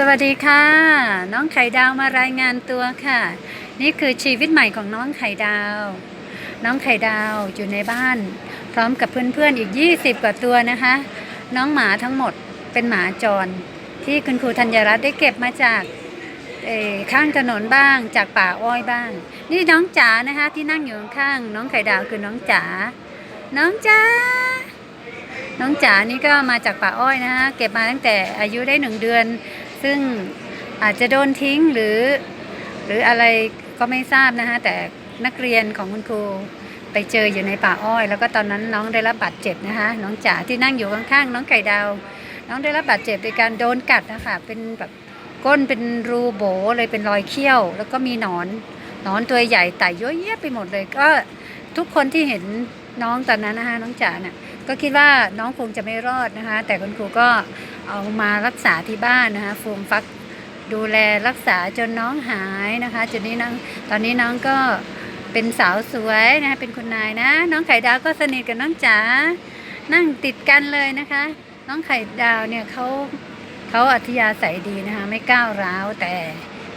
สวัสดีค่ะ น้องไข่ดาวมารายงานตัวค่ะ นี่คือชีวิตใหม่ของน้องไข่ดาว น้องไข่ดาวอยู่ในบ้าน พร้อมกับเพื่อนๆอีก 20 กว่าตัวนะคะ น้องหมาทั้งหมดเป็นหมาจร ที่คุณครูธัญรัตน์ได้เก็บมาจากข้างถนนบ้าง จากป่าอ้อยบ้าง นี่น้องจ๋านะคะ ที่นั่งอยู่ข้างน้องไข่ดาวคือน้องจ๋าน้องจ๋าน้องจ๋านี่ก็มาจากป่าอ้อยนะคะเก็บมาตั้งแต่อายุได้หนึ่งเดือน ซึ่งอาจจะโดนทิ้งหรือ หรืออะไรก็ไม่ทราบนะคะแต่นักเรียนของคุณครูไปเจออยู่ในป่าอ้อย แล้วก็ตอนนั้นน้องได้รับบาดเจ็บนะคะน้องจ๋าที่นั่งอยู่ข้างๆน้องไก่ดาว น้องได้รับบาดเจ็บโดยการโดนกัดนะคะเป็นแบบก้นเป็นรูโบเลยเป็นรอยเขี้ยว แล้วก็มีหนอนหนอนตัวใหญ่ไต่เยอะแยะไปหมดเลย ก็ทุกคนที่เห็นน้องตอนนั้นนะคะน้องจ๋าเนี่ย ก็คิดว่าน้องคงจะไม่รอดนะคะ แต่คุณครูก็เอามารักษาที่บ้านนะคะฟูมฟักดูแลรักษาจนน้องหายนะคะจนนี้น้องตอนนี้น้องก็เป็นสาวสวยนะคะเป็นคุณนายนะ น้องไข่ดาวก็สนิทกับน้องจ๋านั่งติดกันเลยนะคะ น้องไข่ดาวเนี่ยเขาเขาอัธยาศัยดีนะคะ ไม่ก้าวร้าวแต่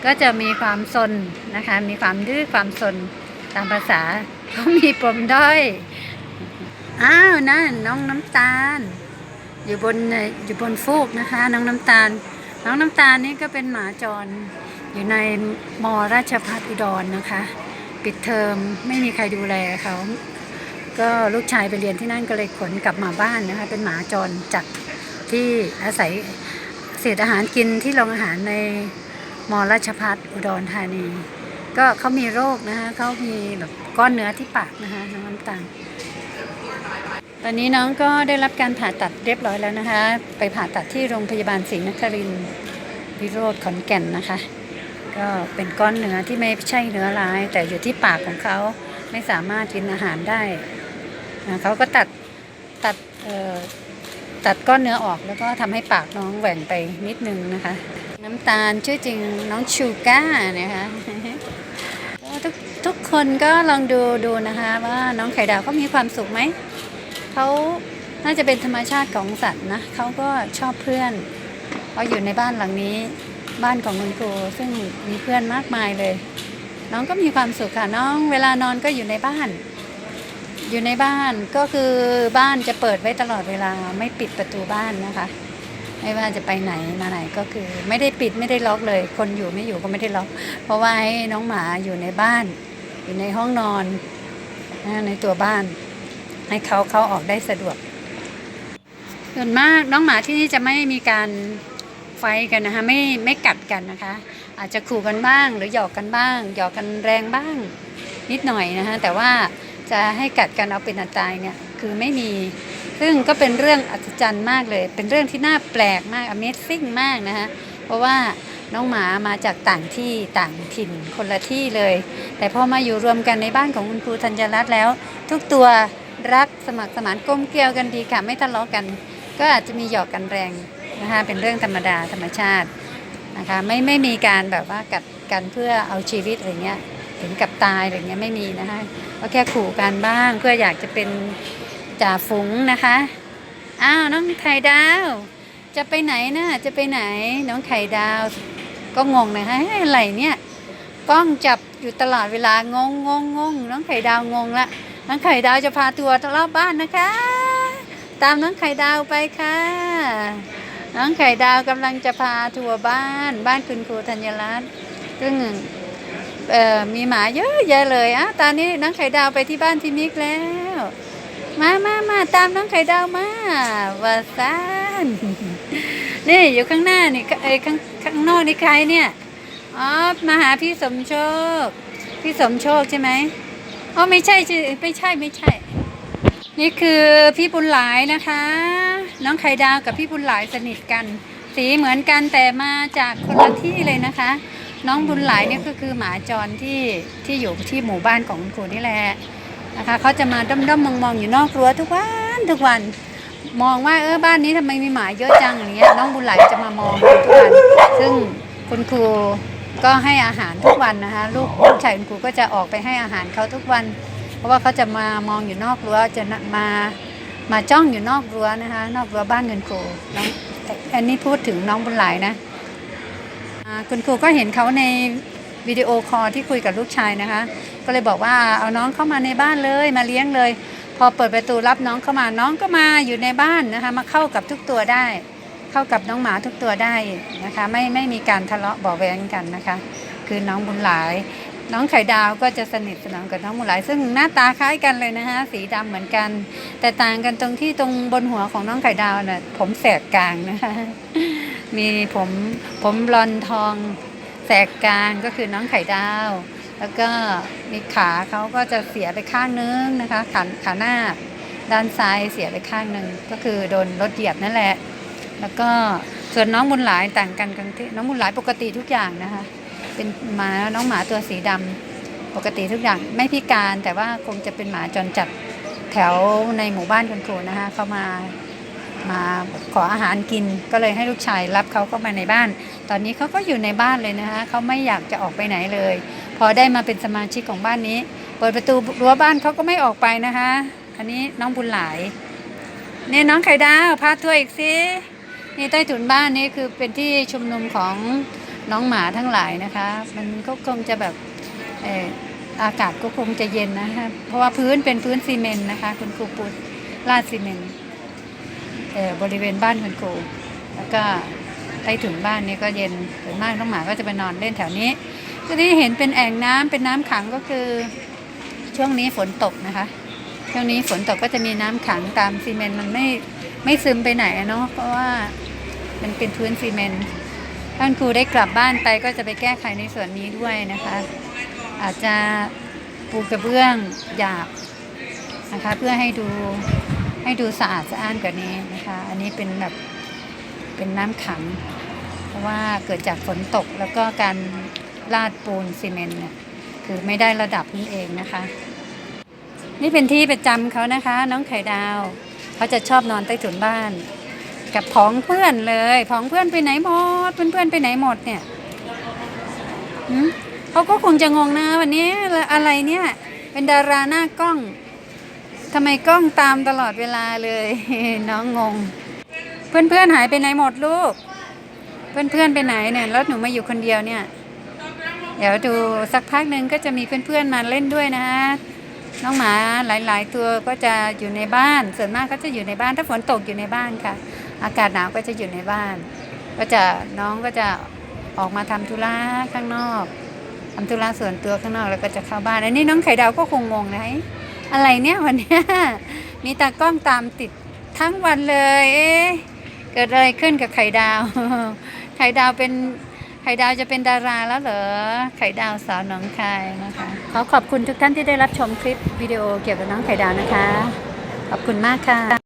ก็จะมีความสนนะคะ มีความดื้อความสนตามภาษาเขามีปมด้อย อ้าวนั่นน้องน้ำตาล อยู่บนอยู่บนฟูกนะคะ น้องน้ำตาล น้องน้ำตาลนี่ก็เป็นหมาจร อยู่ในมราชพัฒอุดรนะคะ ปิดเทอมไม่มีใครดูแลเขาก็ลูกชายไปเรียนที่นั่นก็เลยขนกลับมาบ้านนะคะ เป็นหมาจรจัดที่อาศัยเศษอาหารกินที่โรงอาหารในมราชพัฒอุดรธานี ก็เขามีโรคนะคะเขามีแบบก้อนเนื้อที่ปากนะคะน้องน้ำตาล ตอนนี้น้องก็ได้รับการผ่าตัดเรียบร้อยแล้วนะคะ ไปผ่าตัดที่โรงพยาบาลศรีนครินทร์วิโรธขอนแก่นนะคะ ก็เป็นก้อนเนื้อที่ไม่ใช่เนื้อร้าย แต่อยู่ที่ปากของเขาไม่สามารถกินอาหารได้นะเขาก็ตัดตัดเอ่อตัดก้อนเนื้อออกแล้วก็ทำให้ปากน้องแหว่งไปนิดนึงนะคะ น้ำตาลชื่อจริงน้องชูก้านะคะทุกทุกคนก็ลองดูดูนะคะ ว่าน้องไข่ดาวเขามีความสุขไหม เขาน่าจะเป็นธรรมชาติของสัตว์นะเขาก็ชอบเพื่อนเขาอยู่ในบ้านหลังนี้ บ้านของคุณครูซึ่งมีเพื่อนมากมายเลย น้องก็มีความสุขค่ะน้อง เวลานอนก็อยู่ในบ้าน อยู่ในบ้านก็คือบ้านจะเปิดไว้ตลอดเวลาไม่ปิดประตูบ้านนะคะ ไม่ว่าจะไปไหนมาไหนก็คือ ไม่ได้ปิดไม่ได้ล็อกเลย คนอยู่ไม่อยู่ก็ไม่ได้ล็อก เพราะว่าให้น้องหมาอยู่ในบ้าน อยู่ในห้องนอนนะในตัวบ้าน ให้เขาเข้าออกได้สะดวกส่วนมากน้องหมาที่นี่จะไม่มีการไฟกันนะคะไม่ไม่กัดกันนะคะ อาจจะขู่กันบ้างหรือหยอกกันบ้าง หยอกกันแรงบ้าง นิดหน่อยนะคะแต่ว่าจะให้กัดกันเอาเป็นอันตายเนี่ยคือไม่มี ซึ่งก็เป็นเรื่องอัศจรรย์มากเลย เป็นเรื่องที่น่าแปลกมาก Amazing มากนะคะเพราะว่าน้องหมามาจากต่างที่ต่างถิ่นคนละที่เลย แต่พอมาอยู่รวมกันในบ้านของคุณครูธัญรัตน์แล้ว ทุกตัว รักสมัครสมานกลมเกลียวกันดีค่ะ ไม่ทะเลาะกัน ก็อาจจะมีหยอกกันแรงนะคะเป็นเรื่องธรรมดาธรรมชาตินะคะไม่ไม่มีการแบบว่ากัดกันเพื่อเอาชีวิตอะไรเงี้ยถึงกับตายอะไรเงี้ยไม่มีนะคะก็แค่ขู่กันบ้างเพื่ออยากจะเป็นจ่าฝูงนะคะอ้าวน้องไข่ดาว จะไปไหนนะจะไปไหนน้องไข่ดาว ก็งงนะคะอะไรเนี่ยกล้องจับอยู่ตลอดเวลางงงงงงน้องไข่ดาวงงละ น้องไข่ดาวจะพาตัวรอบบ้านนะคะ ตามน้องไข่ดาวไปค่ะ น้องไข่ดาวกำลังจะพาทัวร์บ้านบ้านคุณครูธัญรัตน์ซึ่งมีหมาเยอะแยะเลยอะตอนนี้น้องไข่ดาวไปที่บ้านที่มิกแล้ว มามามาตามน้องไข่ดาวมาวาซานนี่อยู่ข้างหน้านี่ไอ้ข้างข้างนอกนี่ใครเนี่ย อ๋อ มาหาพี่สมโชค พี่สมโชคใช่ไหม อ๋อไม่ใช่ไม่ใช่ไม่ใช่ นี่คือพี่บุญหลายนะคะ น้องไข่ดาวกับพี่บุญหลายสนิทกัน สีเหมือนกันแต่มาจากคนละที่เลยนะคะ น้องบุญหลายเนี่ยก็คือหมาจรที่ที่อยู่ที่หมู่บ้านของคุณครูนี่แหละนะคะเขาจะมาด้อมๆมองๆอยู่นอกรั้วทุกวันทุกวัน มองว่าเออบ้านนี้ทำไมมีหมาเยอะจังอย่างเงี้ยน้องบุญหลายจะมามองทุกวันซึ่งคุณครู ก็ให้อาหารทุกวันนะคะลูกลูกชายคุณครูก็จะออกไปให้อาหารเขาทุกวัน เพราะว่าเขาจะมามองอยู่นอกรั้วจะมามาจ้องอยู่นอกรั้วนะคะ นอกรั้วบ้านเงินครูน้องอันนี้พูดถึงน้องบุญหลายนะคุณครูก็เห็นเขาในวิดีโอคอลที่คุยกับลูกชายนะคะ ก็เลยบอกว่าเอาน้องเข้ามาในบ้านเลยมาเลี้ยงเลย พอเปิดประตูรับน้องเข้ามาน้องก็มาอยู่ในบ้านนะคะ มาเข้ากับทุกตัวได้ เข้ากับน้องหมาทุกตัวได้นะคะ ไม่ไม่มีการทะเลาะเบาแวงกันนะคะ คือน้องบุญหลาย น้องไข่ดาวก็จะสนิทสนมกับน้องบุญหลาย ซึ่งหน้าตาคล้ายกันเลยนะคะสีดำเหมือนกัน แต่ต่างกันตรงที่ตรงบนหัวของน้องไข่ดาวน่ะผมแสกกลางนะคะมีผมผมบลอนทองแสกกลางก็คือน้องไข่ดาว แล้วก็มีขาเขาก็จะเสียไปข้างนึงนะคะขาขาหน้าด้านซ้ายเสียไปข้างหนึ่งก็คือโดนรถเหยียบนั่นแหละ แล้วก็ส่วนน้องบุญหลายต่างกันกันที่น้องบุญหลายปกติทุกอย่างนะคะ เป็นหมาน้องหมาตัวสีดำปกติทุกอย่างไม่พิการแต่ว่าคงจะเป็นหมาจรจัดแถวในหมู่บ้านคุณครูนะคะเขามามาขออาหารกินก็เลยให้ลูกชายรับเขาเข้ามาในบ้าน ตอนนี้เขาก็อยู่ในบ้านเลยนะคะเขาไม่อยากจะออกไปไหนเลย พอได้มาเป็นสมาชิกของบ้านนี้ เปิดประตูรั้วบ้านเขาก็ไม่ออกไปนะคะ อันนี้น้องบุญหลายเนี่ยน้องไข่ดาวพาทัวร์อีกสิ นี่ใต้ถุนบ้านนี่คือเป็นที่ชุมนุมของน้องหมาทั้งหลายนะคะ มันก็คงจะแบบเอออากาศก็คงจะเย็นนะคะเพราะว่าพื้นเป็นพื้นซีเมนต์นะคะ คุณครูปูลาดซีเมนต์เออบริเวณบ้านคุณครูแล้วก็ใต้ถุนบ้านนี่ก็เย็นส่วนมากน้องหมาก็จะไปนอนเล่นแถวนี้ทีนี้เห็นเป็นแอ่งน้ำเป็นน้ำขังก็คือช่วงนี้ฝนตกนะคะ ช่วงนี้ฝนตกก็จะมีน้ำขังตามซีเมนต์มันไม่ ไม่ซึมไปไหนเนาะเพราะว่ามันเป็นพื้นซีเมนต์ท่านครูได้กลับบ้านไปก็จะไปแก้ไขในส่วนนี้ด้วยนะคะ อาจจะปูกระเบื้องหยาบนะคะเพื่อให้ดูให้ดูสะอาดสะอ้านกว่านี้นะคะ อันนี้เป็นแบบเป็นน้ำขัง เพราะว่าเกิดจากฝนตกแล้วก็การลาดปูนซีเมนต์เนี่ยคือไม่ได้ระดับนั่นเองนะคะ นี่เป็นที่ประจำเขานะคะ น้องไข่ดาว เขาจะชอบนอนใต้ถุนบ้าน กับผองเพื่อนเลยผองเพื่อนไปไหนหมดเพื่อนเพื่อนๆไปไหนหมดเนี่ยเขาก็คงจะงงนะวันนี้อะไรเนี่ยเป็นดาราหน้ากล้องทำไมกล้องตามตลอดเวลาเลย น้องงง เพื่อนเพื่อนๆหายไปไหนหมดลูกเพื่อนเพื่อนๆไปไหนเนี่ยแล้วหนูมาอยู่คนเดียวเนี่ย เดี๋ยวดูสักพักหนึ่งก็จะมีเพื่อนๆมาเล่นด้วยนะ น้องหมาหลาย ๆ ตัวก็จะอยู่ในบ้าน ส่วนมากก็จะอยู่ในบ้าน ถ้าฝนตกอยู่ในบ้านค่ะ อากาศหนาวก็จะอยู่ในบ้าน ก็จะน้องก็จะออกมาทำธุระข้างนอกทำธุระส่วนตัวข้างนอกแล้วก็จะเข้าบ้าน อันนี้น้องไข่ดาวก็คงงงนะอะไรเนี่ยวันนี้มีตากล้องตามติดทั้งวันเลย เอ๊ะเกิดอะไรขึ้นกับไข่ดาว ไข่ดาวเป็น ไข่ดาวจะเป็นดาราแล้วเหรอ ไข่ดาวสาวหนองคายนะคะ ขอขอบคุณทุกท่านที่ได้รับชมคลิปวิดีโอเกี่ยวกับน้องไข่ดาวนะคะ ขอบคุณมากค่ะ